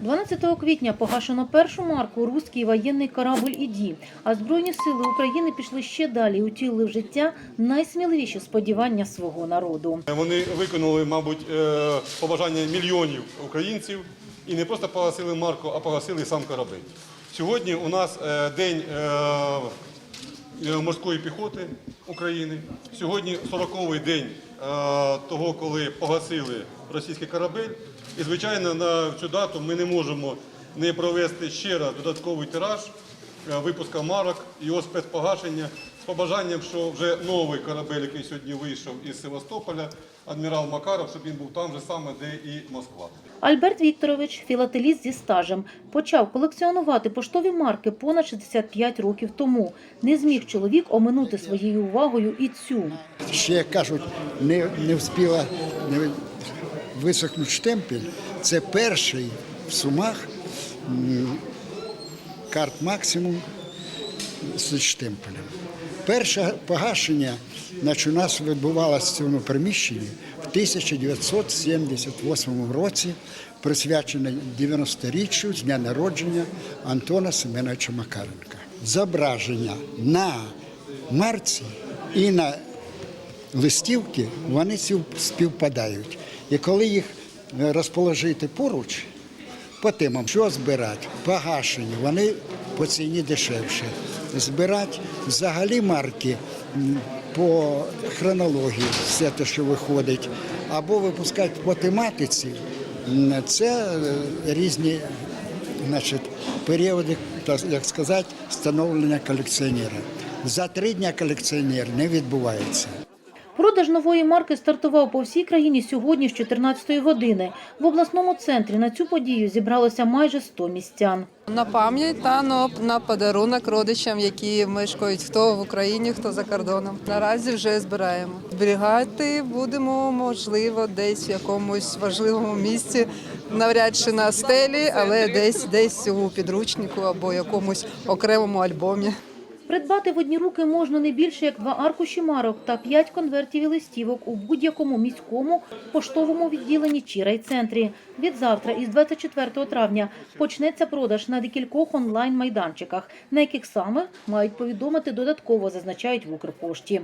12 квітня погашено першу марку «Руський воєнний корабль «Іді», а Збройні сили України пішли ще далі і утілили в життя найсміливіші сподівання свого народу. Вони виконали, мабуть, е, побажання мільйонів українців і не просто погасили марку, а погасили сам корабель. Сьогодні у нас е, день е, морської піхоти України. Сьогодні 40-й день е, того, коли погасили російський корабель. І, звичайно, на цю дату ми не можемо не провести ще раз додатковий тираж е, випуска марок, його спецпогашення з побажанням, що вже новий корабель, який сьогодні вийшов із Севастополя, адмірал Макаров, щоб він був там же саме, де і Москва. Альберт Вікторович, філателіст зі стажем, почав колекціонувати поштові марки понад 65 років тому. Не зміг чоловік оминути своєю увагою і цю. ще як кажуть, не, не встигла не висохнути штемпель. Це перший в сумах карт максимум з штемпелем. Перше погашення значить, у нас відбувалося в цьому приміщенні в 1978 році, присвячене 90-річчю з дня народження Антона Семеновича Макаренка. Зображення на марці і на листівки вони співпадають. І коли їх е, розположити поруч, по темам, що збирати, погашені, вони по ціні дешевше. Збирати взагалі марки по хронології, все те, що виходить, або випускати по тематиці, це е, різні значить, періоди, як сказати, встановлення колекціонера. За три дні колекціонер не відбувається. Продаж нової марки стартував по всій країні сьогодні з 14 години. В обласному центрі на цю подію зібралося майже 100 містян. На пам'ять та на подарунок родичам, які мешкають хто в Україні, хто за кордоном. Наразі вже збираємо. Зберігати будемо, можливо, десь в якомусь важливому місці, навряд чи на стелі, але десь десь у підручнику або якомусь окремому альбомі. Придбати в одні руки можна не більше як два аркуші марок та п'ять конвертів і листівок у будь-якому міському поштовому відділенні чи райцентрі. Від завтра, із 24 травня, почнеться продаж на декількох онлайн-майданчиках, на яких саме мають повідомити додатково, зазначають в Укрпошті.